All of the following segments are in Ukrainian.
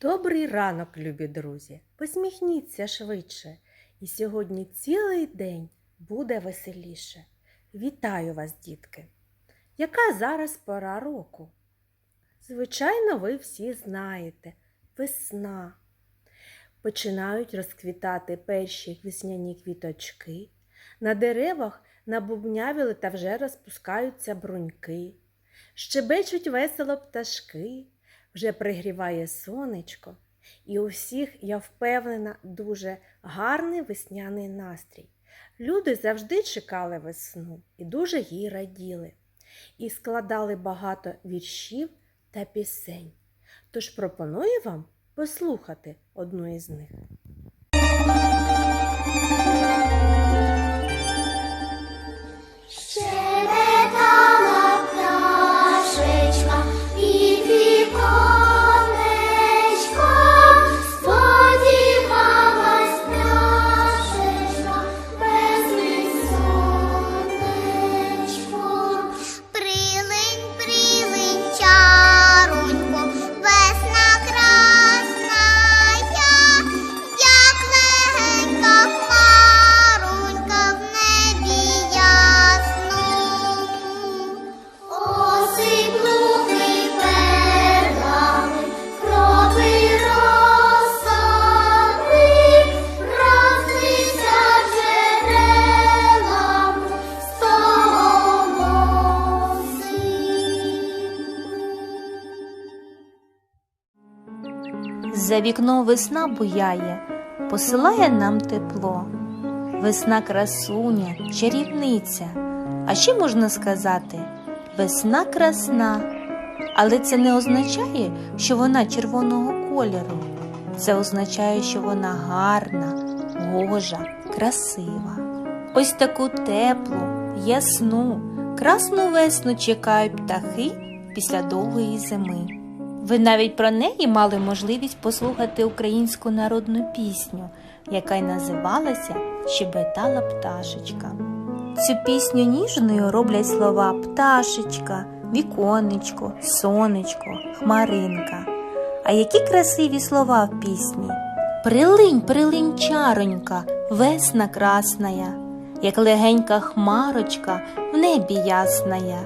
Добрий ранок, любі друзі! Посміхніться швидше, і сьогодні цілий день буде веселіше. Вітаю вас, дітки! Яка зараз пора року? Звичайно, ви всі знаєте весна. Починають розквітати перші весняні квіточки. На деревах набубнявіли та вже розпускаються бруньки. Щебечуть весело пташки, вже пригріває сонечко, і у всіх, я впевнена, дуже гарний весняний настрій. Люди завжди чекали весну і дуже їй раділи, і складали багато віршів та пісень. Тож пропоную вам послухати одну із них. За вікном весна буяє, посилає нам тепло. Весна красуня, чарівниця. А ще можна сказати весна красна. Але це не означає, що вона червоного кольору. Це означає, що вона гарна, гожа, красива. Ось таку теплу, ясну, красну весну чекають птахи після довгої зими. Ви навіть про неї мали можливість послухати українську народну пісню, яка й називалася Щебетала пташечка. Цю пісню ніжною роблять слова пташечка, віконечко, сонечко, хмаринка. А які красиві слова в пісні? Прилинь, прилинь, чаронька, весна красная, як легенька хмарочка в небі ясная.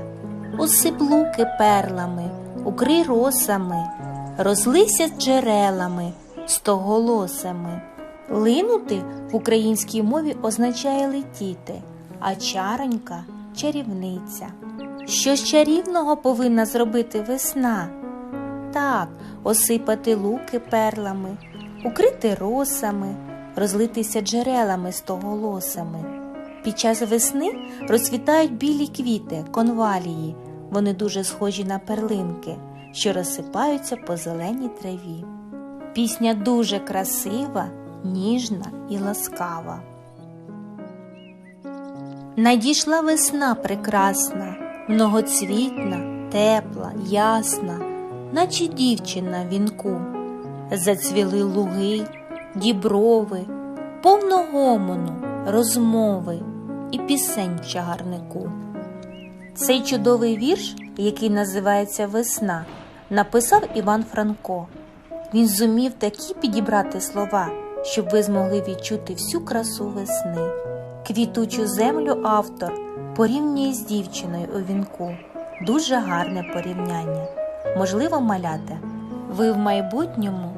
Осип луки перлами, укрий росами, розлися джерелами, стоголосами. Линути в українській мові означає летіти, а чаронька чарівниця. Що з чарівного повинна зробити весна? Так, осипати луки перлами, укрити росами, розлитися джерелами стоголосами. Під час весни розцвітають білі квіти, конвалії. Вони дуже схожі на перлинки, що розсипаються по зеленій траві. Пісня дуже красива, ніжна і ласкава. Надійшла весна прекрасна, многоцвітна, тепла, ясна, наче дівчина в вінку. Зацвіли луги, діброви, повно гомону, розмови і пісень чагарнику. Цей чудовий вірш, який називається Весна, написав Іван Франко. Він зумів такі підібрати слова, щоб ви змогли відчути всю красу весни. Квітучу землю автор порівнює з дівчиною у вінку. Дуже гарне порівняння. Можливо, малята, ви в майбутньому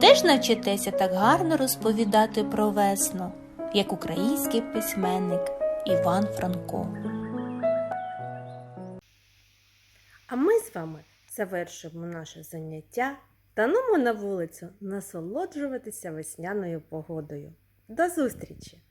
теж навчитеся так гарно розповідати про весну, як український письменник Іван Франко. Вами завершуємо наше заняття та нумо на вулицю насолоджуватися весняною погодою. До зустрічі!